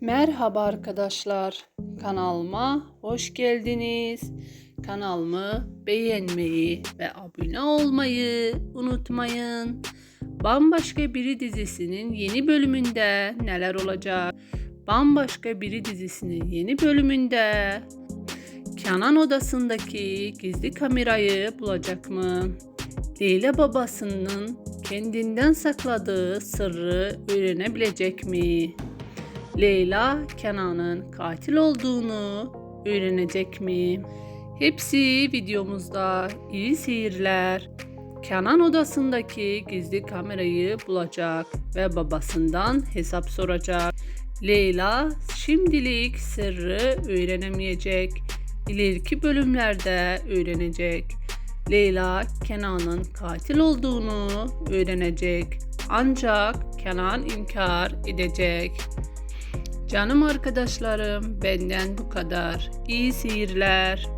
Merhaba arkadaşlar. Kanalıma hoş geldiniz. Kanalımı beğenmeyi ve abone olmayı unutmayın. Bambaşka Biri dizisinin yeni bölümünde neler olacak? Bambaşka Biri dizisinin yeni bölümünde Kenan odasındaki gizli kamerayı bulacak mı? Leyla babasının kendinden sakladığı sırrı öğrenebilecek mi? Leyla Kenan'ın katil olduğunu öğrenecek mi? Hepsi videomuzda. İyi seyirler. Kenan odasındaki gizli kamerayı bulacak ve babasından hesap soracak. Leyla şimdilik sırrı öğrenemeyecek. İleriki bölümlerde öğrenecek. Leyla Kenan'ın katil olduğunu öğrenecek. Ancak Kenan inkar edecek. Canım arkadaşlarım benden bu kadar. İyi seyirler.